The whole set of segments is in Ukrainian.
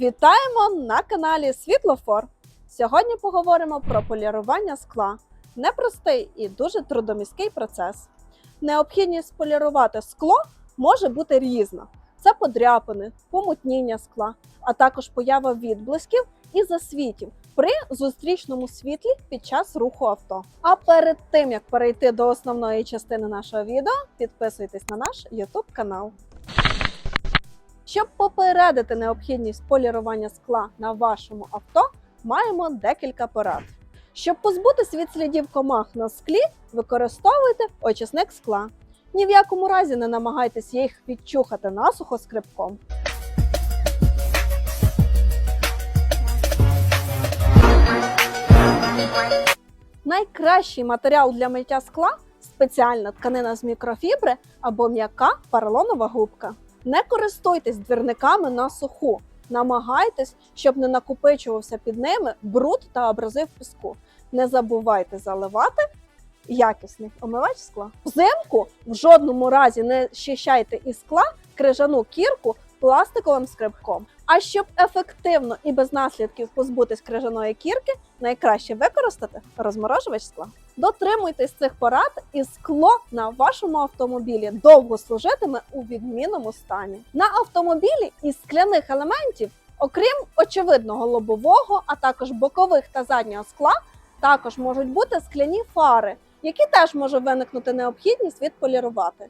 Вітаємо на каналі Світлофор. Сьогодні поговоримо про полірування скла. Непростий і дуже трудомісткий процес. Необхідність полірувати скло може бути різна: це подряпини, помутніння скла, а також поява відблисків і засвітів при зустрічному світлі під час руху авто. А перед тим як перейти до основної частини нашого відео, підписуйтесь на наш YouTube канал. Щоб попередити необхідність полірування скла на вашому авто, маємо декілька порад. Щоб позбутися від слідів комах на склі, використовуйте очисник скла. Ні в якому разі не намагайтесь їх відчухати насухо скрипком. Найкращий матеріал для миття скла спеціальна тканина з мікрофібри або м'яка поролонова губка. Не користуйтесь двірниками на суху. Намагайтесь, щоб не накопичувався під ними бруд та абразив піску. Не забувайте заливати якісний омивач скла. Взимку в жодному разі не щищайте із скла крижану кірку пластиковим скребком. А щоб ефективно і без наслідків позбутись крижаної кірки, найкраще використати розморожувач скла. Дотримуйтесь цих порад, і скло на вашому автомобілі довго служитиме у відмінному стані. На автомобілі із скляних елементів, окрім очевидного лобового, а також бокових та заднього скла, також можуть бути скляні фари, які теж може виникнути необхідність відполірувати.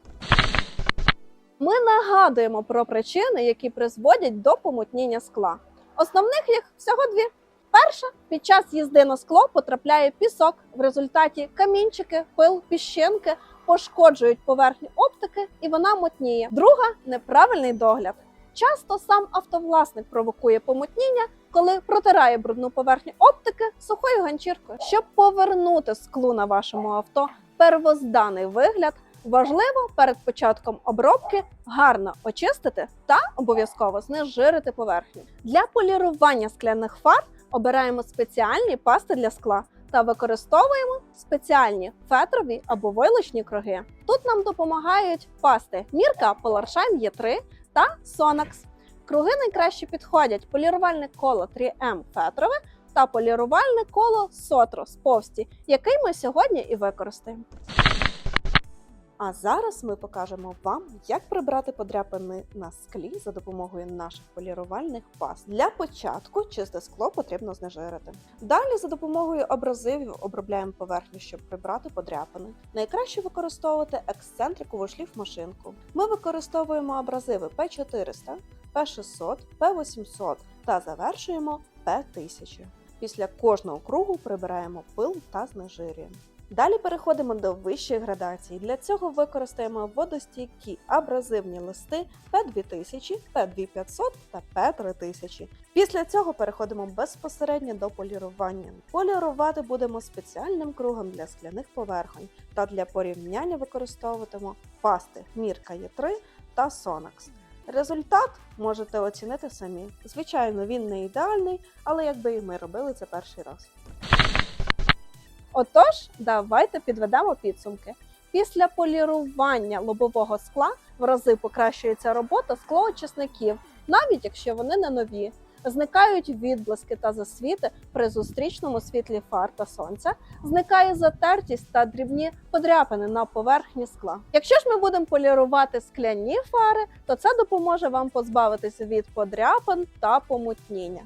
Ми нагадуємо про причини, які призводять до помутніння скла. Основних їх всього дві. Перша під час їзди на скло потрапляє пісок. В результаті камінчики, пил, піщинки пошкоджують поверхню оптики, і вона мутніє. Друга неправильний догляд. Часто сам автовласник провокує помутніння, коли протирає брудну поверхню оптики сухою ганчіркою. Щоб повернути склу на вашому авто первозданий вигляд, важливо перед початком обробки гарно очистити та обов'язково знежирити поверхню. Для полірування скляних фар обираємо спеціальні пасти для скла та використовуємо спеціальні фетрові або войлочні круги. Тут нам допомагають пасти Мірка Polarshine E3 та Sonax. Круги найкраще підходять полірувальне коло 3M фетрове та полірувальне коло Sotro з повсті, який ми сьогодні і використаємо. А зараз ми покажемо вам, як прибрати подряпини на склі за допомогою наших полірувальних паст. Для початку чисте скло потрібно знежирити. Далі за допомогою абразивів обробляємо поверхню, щоб прибрати подряпини. Найкраще використовувати ексцентрикову шліфмашинку. Ми використовуємо абразиви P400, P600, P800 та завершуємо P1000. Після кожного кругу прибираємо пил та знежирюємо. Далі переходимо до вищої градації. Для цього використаємо водостійкі абразивні листи P2000, P2500 та P3000. Після цього переходимо безпосередньо до полірування. Полірувати будемо спеціальним кругом для скляних поверхонь та для порівняння використовуватимемо пасти Мірка Є3 та Sonax. Результат можете оцінити самі. Звичайно, він не ідеальний, але якби і ми робили це перший раз. Отож, давайте підведемо підсумки. Після полірування лобового скла в рази покращується робота склоочисників, навіть якщо вони не нові. Зникають відблиски та засвіти при зустрічному світлі фар та сонця, зникає затертість та дрібні подряпини на поверхні скла. Якщо ж ми будемо полірувати скляні фари, то це допоможе вам позбавитися від подряпин та помутніння.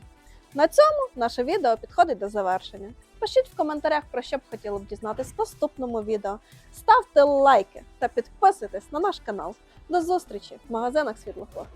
На цьому наше відео підходить до завершення. Пишіть в коментарях, про що б хотіли б дізнатись в наступному відео. Ставте лайки та підписуйтесь на наш канал. До зустрічі в магазинах Світлофор.